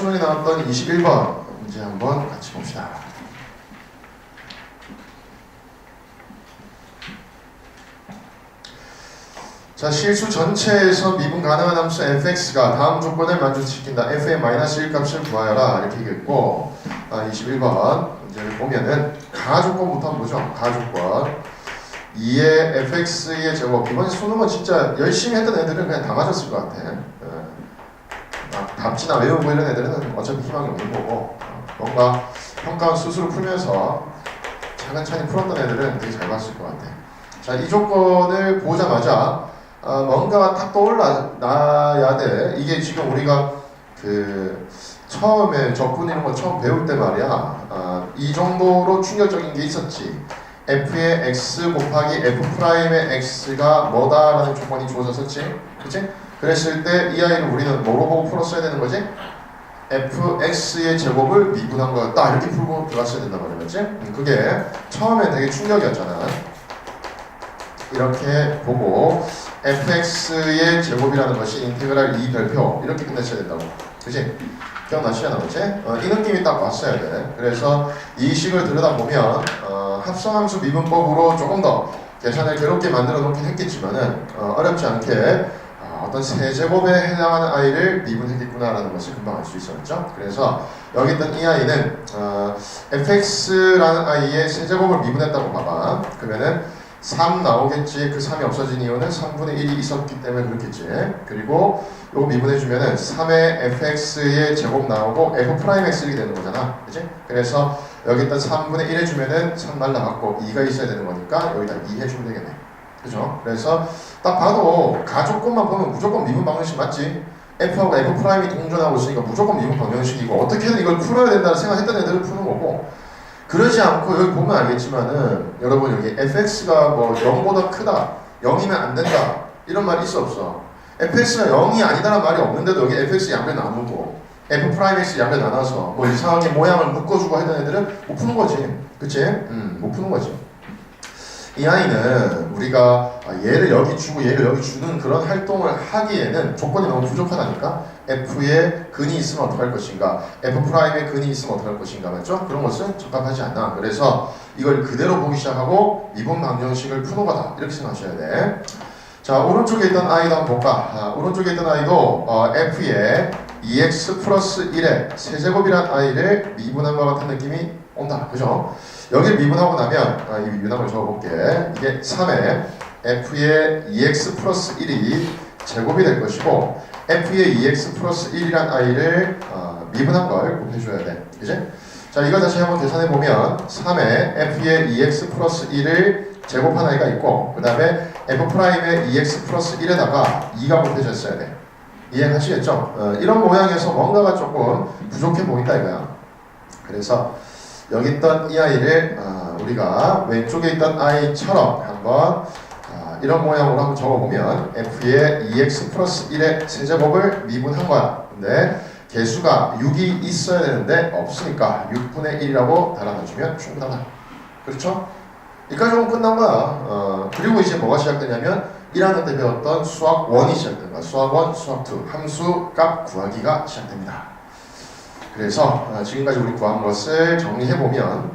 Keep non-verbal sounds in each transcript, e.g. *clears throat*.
수능에 나왔던 21번 문제 한번 같이 봅시다. 자, 실수 전체에서 미분 가능한 함수 fx가 다음 조건을 만족시킨다. f의-1 값을 구하여라. 이렇게 얘기했고, 아, 21번 문제를 보면은 가조건부터 한번 보죠. 가조건. 2의 fx의 제곱. 이번 수능은 진짜 열심히 했던 애들은 그냥 다 맞았을 것 같아. 답지나 외우고 이런 애들은 어차피 희망이 없는 거고, 어, 뭔가 평가 스스로 풀면서 차근차근 풀었던 애들은 되게 잘 봤을 것 같아. 자, 이 조건을 보자마자 어, 뭔가가 딱 떠올라야 돼. 이게 지금 우리가 그 처음에 적분 이런 거 처음 배울 때 말이야. 아, 이 정도로 충격적인 게 있었지. f의 x 곱하기 f 프라임의 x가 뭐다라는 조건이 주어졌었지. 그치? 그랬을 때 이 아이를 우리는 뭐로 보고 풀었어야 되는 거지? fx의 제곱을 미분한 거였다. 이렇게 풀고 들어갔어야 말이야. 그치? 음, 그게 처음엔 되게 충격이었잖아. 이렇게 보고 fx의 제곱이라는 것이 인테그랄 2 별표 이렇게 끝냈어야 된다고 그지? 기억나시잖아 그치? 어, 이 느낌이 딱 왔어야 돼 그래서 이 식을 들여다보면 어, 합성함수 미분법으로 조금 더 계산을 괴롭게 만들어 놓긴 했겠지만은 어, 어렵지 않게 어, 어떤 세제곱에 해당하는 아이를 미분했겠구나라는 것을 금방 알 수 있었죠 그래서 여기 있던 이 아이는 어, fx라는 아이의 세제곱을 미분했다고 봐봐 그러면은 3 나오겠지. 그 3이 없어진 이유는 3분의 1이 있었기 때문에 그렇겠지. 그리고 요거 미분해주면은 3의 fx의 제곱 나오고 f 프라임 x 이렇게 되는 거잖아. 그치? 그래서 여기다 3분의 1 해주면은 3 날라갔고 2가 있어야 되는 거니까 여기다 2 해주면 되겠네. 그죠? 그래서 딱 봐도 가족권만 보면 무조건 미분 방정식 맞지? f하고 f 프라임이 동전하고 있으니까 무조건 미분 방정식이고 어떻게든 이걸 풀어야 된다는 생각했던 애들을 푸는 거고 그러지 않고 여기 보면 알겠지만은 여러분 여기 fx가 뭐 0보다 크다 0이면 안 된다 이런 말이 있어 없어 fx가 0이 아니다라는 말이 없는데도 여기 fx 양변 나누고 f 프라임 x 양변 나눠서 뭐 이상하게 모양을 묶어주고 하던 애들은 못 푸는 거지 그치? 음, 못 푸는 거지 이 아이는 우리가 얘를 여기 주고 얘를 여기 주는 그런 활동을 하기에는 조건이 너무 부족하다니까 F의 근이 있으면 어떡할 것인가 F 프라임의 근이 있으면 어떡할 것인가 맞죠? 그런 것은 적합하지 않아 그래서 이걸 그대로 보기 시작하고 미분 방정식을 푸는 거다 이렇게 생각하셔야 돼. 자 오른쪽에 있던 아이도 한번 볼까? 아, 오른쪽에 있던 아이도 어, F의 2x 플러스 1의 세제곱이란 아이를 미분한 것 같은 느낌이 온다 그죠? 여기를 미분하고 나면 아, 이 유남을 적어볼게 이게 3의 f의 2x 플러스 1이 제곱이 될 것이고 f의 2x 플러스 1이란 i를 어, 미분한 걸 곱해줘야 돼 그지? 자 이거 다시 한번 계산해보면 3의 f의 2x 플러스 1을 제곱한 i가 있고 그 다음에 f 프라임의 2x 플러스 1에다가 2가 곱해졌어야 돼 이해하시겠죠? 어, 이런 모양에서 뭔가가 조금 부족해 보인다 이거야 그래서 여기 있던 이 아이를 어, 우리가 왼쪽에 있던 아이처럼 한번 어, 이런 모양으로 한번 적어보면 f의 2x 플러스 1의 세제곱을 미분한 거야. 근데 개수가 6이 있어야 되는데 없으니까 6분의 1이라고 달아놔주면 충분하다. 그렇죠? 오면 끝난 거야. 어, 그리고 이제 뭐가 시작되냐면 1학년 때 배웠던 수학 1이 시작되는 거야. 수학 1, 수학 2 함수 값 구하기가 시작됩니다. 그래서 어, 지금까지 우리 구한 것을 정리해 보면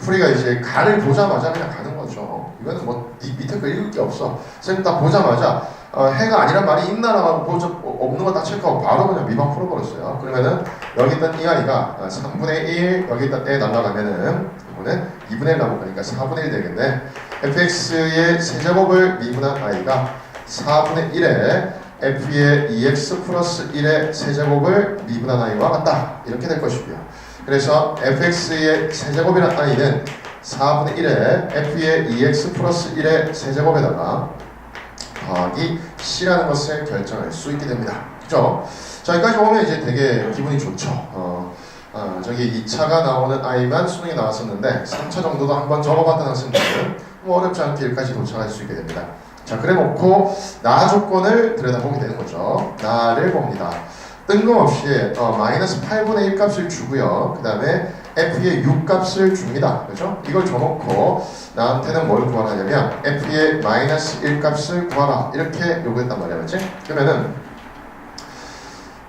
풀이가 이제 간을 보자마자 그냥 가는 거죠. 이거는 뭐 밑에 거 읽을 게 없어. 선생님 딱 보자마자 어, 해가 아니란 말이 있나라고 보자 없는 거딱 체크하고 바로 그냥 미방 풀어버렸어요. 그러면은 여기 있던 이 아이가 3분의 1 여기 있던 애 날라가면은 이거는 2분의 1 남을 거니까 4분의 1 되겠네. fx의 세제곱을 미분한 아이가 4분의 1에 f의 2x 플러스 1의 세제곱을 미분한 i와 같다. 이렇게 될 것이고요. 그래서 fx의 세제곱이란 i는 4분의 1에 f의 2x 플러스 1의 세제곱에다가 더하기 c라는 것을 결정할 수 있게 됩니다. 그죠? 자, 여기까지 오면 이제 되게 기분이 좋죠. 어, 어, 저기 2차가 나오는 i만 수능에 나왔었는데 3차 정도도 한번 적어봤던 학생들은 뭐 어렵지 않게 여기까지 도착할 수 있게 됩니다. 자, 그래 놓고 나 조건을 들여다보게 되는 거죠. 나를 봅니다. 뜬금없이 어, 마이너스 8분의 1 값을 주고요. 그 다음에 f의 6 값을 줍니다. 그죠? 이걸 줘놓고 나한테는 뭘 구하라냐면 f의 마이너스 1 값을 구하라. 이렇게 요구했단 말이야. 그치? 그러면은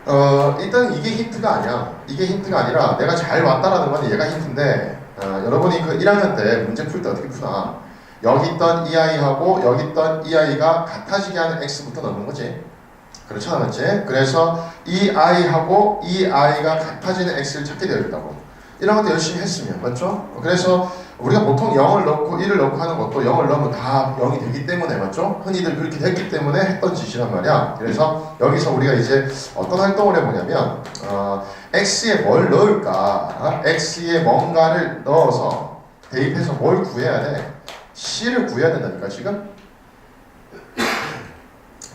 어, 일단 이게 힌트가 아니야. 이게 힌트가 아니라 내가 잘 왔다라는 건 얘가 힌트인데 어, 여러분이 그 1학년 때 문제 풀 때 어떻게 푸나 여기 있던 이 아이하고 여기 있던 이 아이가 같아지게 하는 x부터 넣는 거지. 그렇죠, 맞지? 그래서 이 아이하고 이 아이가 같아지는 x를 찾게 되어 있다고. 이런 것도 열심히 했으면 맞죠? 그래서 우리가 보통 0을 넣고 1을 넣고 하는 것도 0을 넣으면 다 0이 되기 때문에 맞죠? 흔히들 그렇게 됐기 때문에 했던 짓이란 말이야. 그래서 여기서 우리가 이제 어떤 활동을 해보냐면 어, x에 뭘 넣을까? 어? x에 뭔가를 넣어서 대입해서 뭘 구해야 돼? C를 구해야 된다니까 지금?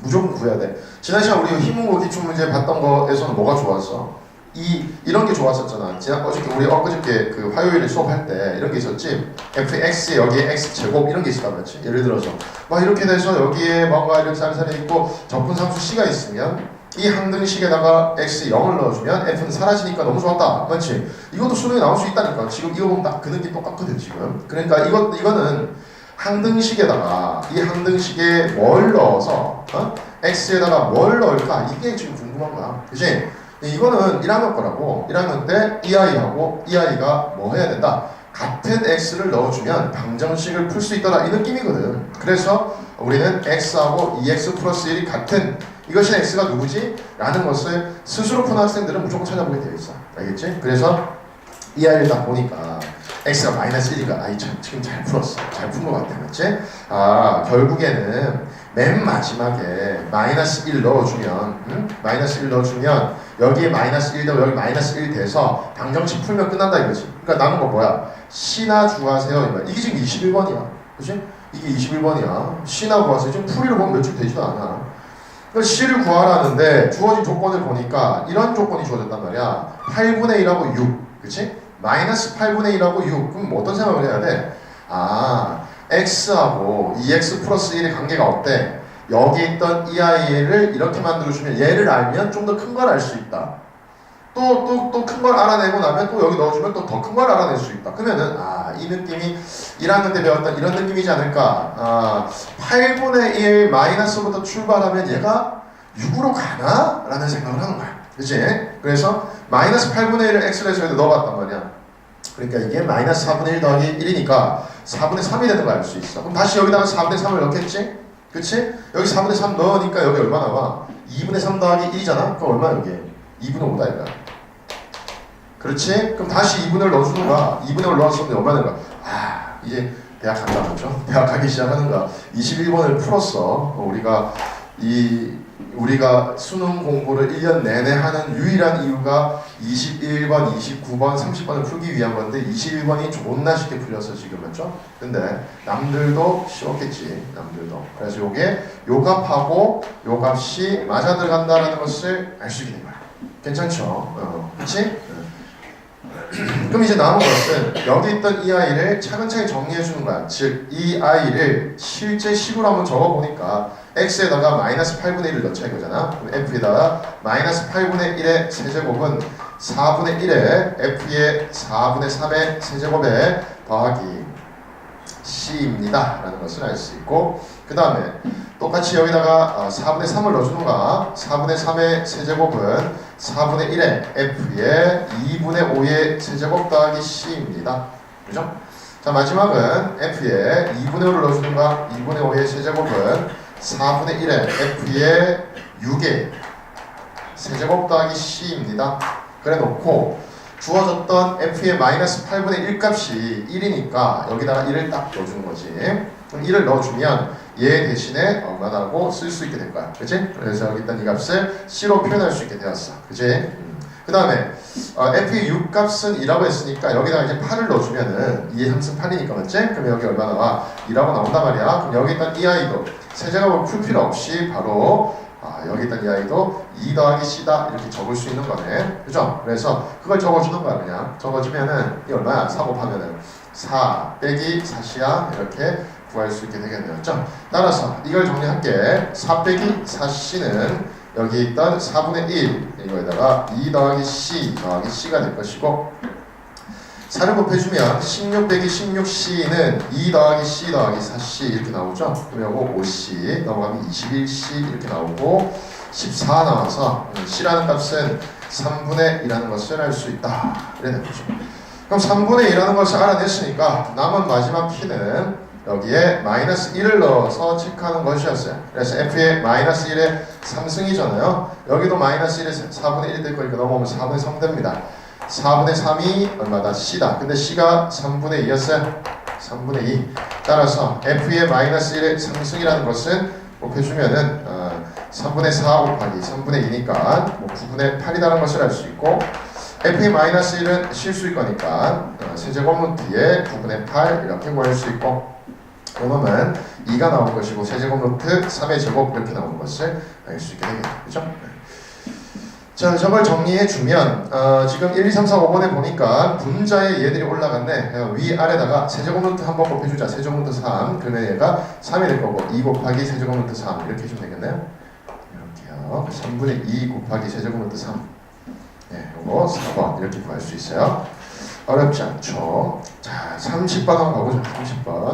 무조건 구해야 돼. 지난 시간 우리 희문고 기출 문제 봤던 거에서는 뭐가 좋았어? 이 이런 게 좋았었잖아. 지난 어저께 우리 엊그저께 그 화요일에 수업할 때 이런 게 있었지. fx에 여기에 x 제곱 이런 게 있었단 말이지. 예를 들어서 막 이렇게 돼서 여기에 뭔가 이렇게 쌀쌀해 있고 접근상수 c가 있으면 이 항등식에다가 x 0을 넣어주면 f는 사라지니까 너무 좋았다. 맞지? 이것도 수능에 나올 수 있다니까. 지금 이거 보면 딱 그 느낌 똑같거든 지금. 그러니까 이것 이거는 항등식에다가 이 항등식에 뭘 넣어서 어? x에다가 뭘 넣을까 이게 지금 궁금한 거야. 그지? 이거는 1학년 거라고 1학년 때 이 아이하고 이 아이가 뭐 해야 된다? 같은 x를 넣어주면 방정식을 풀 수 있다라 이 느낌이거든. 그래서 우리는 x하고 2x 플러스 1이 같은 이것이 x가 누구지? 라는 것을 스스로 푸는 학생들은 무조건 찾아보게 되어 있어. 알겠지? 그래서 이 아이를 딱 보니까 x가 마이너스 1이가 아이 참 지금 잘 풀었어. 잘 푼 것 같아. 맞지? 아 결국에는 맨 마지막에 마이너스 1 넣어주면 응? 마이너스 1 넣어주면 여기에 마이너스 1 되고 여기 마이너스 1 돼서 방정식 풀면 끝난다 이거지. 그러니까 남은 거 뭐야? C나 구하세요. 이 말. 이게 지금 21번이야. 그지? 이게 21번이야. C나 구하세요. 지금 풀이로 보면 몇 줄 되지도 않아. C를 구하라는데 주어진 조건을 보니까 이런 조건이 주어졌단 말이야. 8분의 1하고 6. 그치? 마이너스 8분의 1하고 6. 그럼 뭐 어떤 생각을 해야 돼? 아, x하고 2x 플러스 1의 관계가 어때? 여기 있던 이 아이를 이렇게 만들어주면 얘를 알면 좀 더 큰 걸 알 수 있다. 또 또 또 큰 걸 알아내고 나면 또 여기 넣어주면 또 더 큰 걸 알아낼 수 있다. 그러면은 아, 이 느낌이 1학년 때 배웠던 이런 느낌이지 않을까? 아, 8분의 1 마이너스부터 출발하면 얘가 6으로 가나? 라는 생각을 하는 거야. 그치? 그래서 마이너스 8분의 1을 x로 해서 여기 넣어봤단 말이야. 그러니까 이게 마이너스 4분의 1 더하기 1이니까 4분의 3이 되는 걸 알 수 있어. 그럼 다시 여기다가 4분의 3을 넣겠지? 그치? 여기 4분의 3 넣으니까 여기 얼마 나와? 2분의 3 더하기 1이잖아? 그럼 얼마 여기? 2분의 5다 이거야. 그렇지? 그럼 다시 2분의 1 넣어주는 거야. 2분의 1 넣었으면 얼마 되는 거야? 아, 이제 대학 간다 그죠? *laughs* 대학 가기 시작하는 거야. 21번을 풀었어. 어, 우리가 이 우리가 수능 공부를 1년 내내 하는 유일한 이유가 21번, 29번, 30번을 풀기 위한 건데 21번이 존나 쉽게 풀렸어 지금 맞죠? 근데 남들도 쉬웠겠지 남들도 그래서 요게 요 값하고 요 값이 맞아 들어간다는 것을 알수된 거야 괜찮죠? 어, 그치? *clears throat* 그럼 이제 남은 것은 여기 있던 이 아이를 차근차근 정리해 주는 거야. 즉, 이 아이를 실제 식으로 한번 적어 보니까 x에다가 마이너스 8분의 1을 넣자 이거잖아. 그럼 f에다가 마이너스 8분의 1의 세제곱은 4분의 1에 f의 4분의 3의 세제곱에 더하기 c입니다. 라는 것을 알 수 있고 그 다음에 똑같이 여기다가 어, 4분의 3을 넣어주는가 4분의 3의 세제곱은 4분의 1의 f의 2분의 5의 세제곱 더하기 c입니다. 그죠? 자 마지막은 f의 2분의 5를 넣어주는가 2분의 5의 세제곱은 4분의 1의 f의 6의 세제곱 더하기 c입니다. 그래 놓고 주어졌던 f의 마이너스 8분의 1 값이 1이니까 여기다가 1을 딱 넣어주는 거지. 그럼 1을 넣어주면 얘 대신에 얼마나고 쓸 수 있게 될 거야. 그치? 그래서 여기 있던 이 값을 c로 표현할 수 있게 되었어. 그치? 그 다음에 어, f의 6 값은 2라고 했으니까 여기다가 이제 8을 넣어주면은 2의 3승 8이니까 맞지? 그럼 여기 얼마 나와? 2라고 나온단 말이야. 그럼 여기 있던 이 아이도 세제곱을 풀 필요 없이 바로 아, 여기 있던 이 아이도 2 더하기 c다 이렇게 적을 수 있는 거네. 그죠? 그래서 그걸 적어주는 거야 그냥. 적어주면은 이 얼마야? 4 곱하면은 4 빼기 4c야 이렇게 구할 수 있게 되겠네요. 자, 따라서 이걸 정리할게. 4 빼기 4c는 여기 있던 4분의 1 이거에다가 2 더하기 c 더하기 c가 될 것이고 4를 곱해주면 16 빼기 16c는 2 더하기 c 더하기 4c 이렇게 나오죠. 요거 5c 넘어가면 21c 이렇게 나오고 14 나와서 음, C라는 값은 3분의 2라는 것을 알 수 있다. 이래 되죠. 그럼 3분의 2라는 것을 알아냈으니까 남은 마지막 키는 여기에 마이너스 1을 넣어서 체크하는 것이었어요. 그래서 f의 마이너스 1의 3승이잖아요. 여기도 마이너스 1의 4분의 1이 될 거니까 넘어오면 4분의 3 됩니다. 4분의 3이 얼마다? C다. 근데 C가 3분의 2였어요. 3분의 2. 따라서 f의 마이너스 1의 3승이라는 것은 곱해주면은 어, 3분의 4 곱하기 3분의 2니까 뭐 9분의 8이라는 것을 알 수 있고 f의 마이너스 1은 실수일 거니까 어, 세제곱 루트에 9분의 8 이렇게 구할 수 있고 요놈은 2가 나올 것이고 세제곱 루트 3의 제곱 이렇게 나오는 것을 알 수 있게 되겠죠. 그죠? 자, 저걸 정리해 주면 어, 지금 1, 2, 3, 4, 5번에 보니까 분자에 얘들이 올라갔네. 어, 위 아래다가 세제곱 루트 한번 곱해주자. 세제곱 루트 3. 그러면 얘가 3이 될 거고 2 곱하기 세제곱 루트 3 이렇게 해주면 되겠네요. 이렇게요. 3분의 2 곱하기 세제곱 루트 3. 네, 요거 4번 이렇게 구할 수 있어요. 어렵지 않죠. 자, 30번 한번 가보죠. 30번.